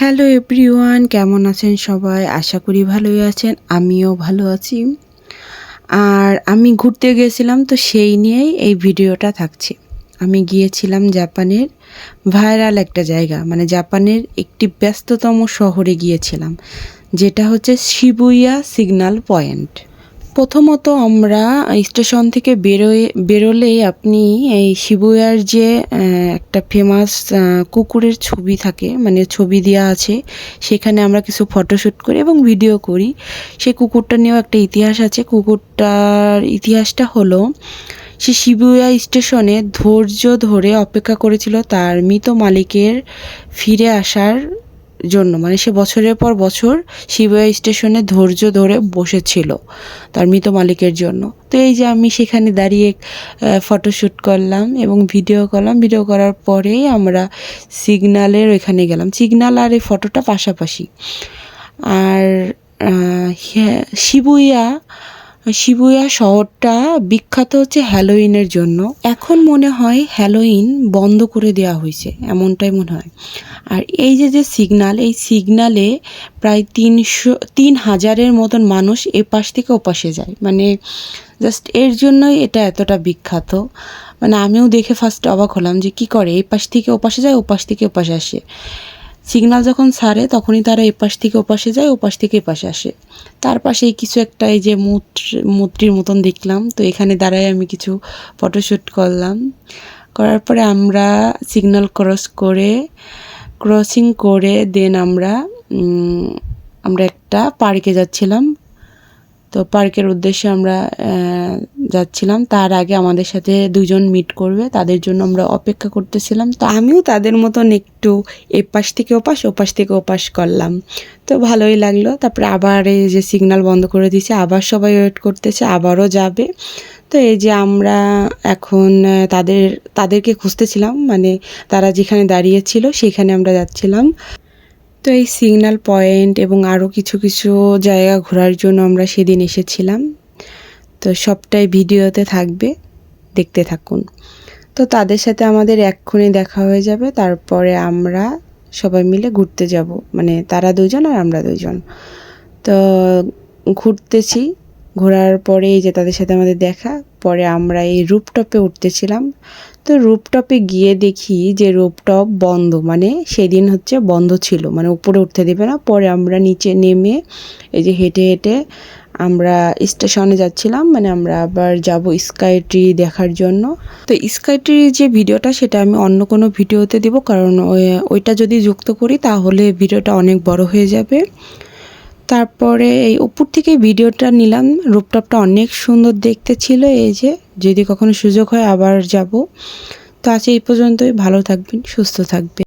Hello everyone, কেমন আছেন সবাই? আশা করি ভালোই আছেন, আমিও ভালো আছি। আর আমি ঘুরতে গিয়েছিলাম তো সেই নিয়েই এই ভিডিওটা থাকছে। আমি গিয়েছিলাম জাপানের ভাইরাল একটা জায়গা মানে জাপানের একটি ব্যস্ততম শহরে গিয়েছিলাম, যেটা হচ্ছে শিবুইয়া সিগন্যাল পয়েন্ট। প্রথমত আমরা স্টেশন থেকে বেরোয়, বেরোলেই আপনি এই শিবুয়ার যে একটা ফেমাস কুকুরের ছবি থাকে মানে ছবি দেওয়া আছে, সেখানে আমরা কিছু ফটোশ্যুট করি এবং ভিডিও করি। সেই কুকুরটা নিয়েও একটা ইতিহাস আছে। কুকুরটার ইতিহাসটা হলো, সে শিবুয়া স্টেশনে ধৈর্য ধরে অপেক্ষা করেছিল তার মৃত মালিকের ফিরে আসার জন্য। মানে সে বছরের পর বছর শিবুয়া স্টেশনে ধৈর্য ধরে বসেছিল তার মৃত মালিকের জন্য। তো এই যে আমি সেখানে দাঁড়িয়ে ফটোশ্যুট করলাম এবং ভিডিও করলাম ভিডিও করার পরেই আমরা সিগনালের ওইখানে গেলাম। সিগনাল আর এই ফটোটা পাশাপাশি। আর হ্যাঁ, শিবুইয়া শিবুয়া শহরটা বিখ্যাত হচ্ছে হ্যালোইনের জন্য। এখন মনে হয় হ্যালোইন বন্ধ করে দেওয়া হয়েছে, এমনটাই মনে হয়। আর এই যে যে সিগনাল, এই সিগনালে প্রায় তিনশো, তিন হাজারের মতন মানুষ এ পাশ থেকে ওপাশে যায়। মানে জাস্ট এর জন্যই এটা এতটা বিখ্যাত। মানে আমিও দেখে ফার্স্ট অবাক হলাম যে কি করে এই পাশ থেকে ওপাশে যায়, ওপাশ থেকে ওপাশে আসে। সিগনাল যখন ছাড়ে, তখনই তারা এপাশ থেকে ওপাশে যায়, ওপাশ থেকে এপাশে আসে। তার পাশেই কিছু একটা এই যে মূর্তির মতন দেখলাম। তো এখানে দাঁড়ায় আমি কিছু ফটোশ্যুট করলাম। করার পরে আমরা সিগনাল ক্রস করে ক্রসিং করে দেন আমরা আমরা একটা পার্কে যাচ্ছিলাম। তো পার্কের উদ্দেশ্যে আমরা যাচ্ছিলাম। তার আগে আমাদের সাথে দুজন মিট করবে। তাদের জন্য আমরা অপেক্ষা করতেছিলাম। তো আমিও তাদের মতন একটু এপাশ থেকে ওপাশ ওপাশ থেকে ওপাশ করলাম। তো ভালোই লাগল। তারপরে আবার এই যে সিগনাল বন্ধ করে দিয়েছে, আবার সবাই ওয়েট করতেছে, আবারও যাবে। তো এই যে আমরা এখন তাদের, তাদেরকে খুঁজতেছিলাম। মানে তারা যেখানে দাঁড়িয়েছিল সেখানে আমরা যাচ্ছিলাম। তো এই সিগনাল পয়েন্ট এবং আরও কিছু কিছু জায়গা ঘোরার জন্য আমরা সেদিন এসেছিলাম। তো সবটাই ভিডিওতে থাকবে, দেখতে থাকুন। তো তাদের সাথে আমাদের এক্ষুনি দেখা হয়ে যাবে, তারপরে আমরা সবাই মিলে ঘুরতে যাব। মানে তারা দুজন আর আমরা দুজন। তো ঘুরতেছি, ঘোরার পরে এই যে তাদের সাথে আমাদের দেখা, পরে আমরা এই রুপটপে উঠতেছিলাম। তো রুপটপে গিয়ে দেখি যে রুপটপ বন্ধ মানে সেদিন হচ্ছে বন্ধ ছিল মানে উপরে উঠতে দেবে না। পরে আমরা নিচে নেমে এই যে হেঁটে হেঁটে আমরা স্টেশনে যাচ্ছিলাম মানে আমরা আবার যাব স্কাই ট্রি দেখার জন্য। তো স্কাই ট্রি যে ভিডিওটা, সেটা আমি অন্য কোনো ভিডিওতে দিব, কারণ ওই- ওইটা যদি যুক্ত করি, তাহলে ভিডিওটা অনেক বড় হয়ে যাবে। তারপরে এই উপর থেকে ভিডিওটা নিলাম। রূপটপটা অনেক সুন্দর দেখতে ছিল এই যে, যদি কখনো সুযোগ হয় আবার যাব। তো আজ এই পর্যন্তই, ভালো থাকবেন, সুস্থ থাকবেন।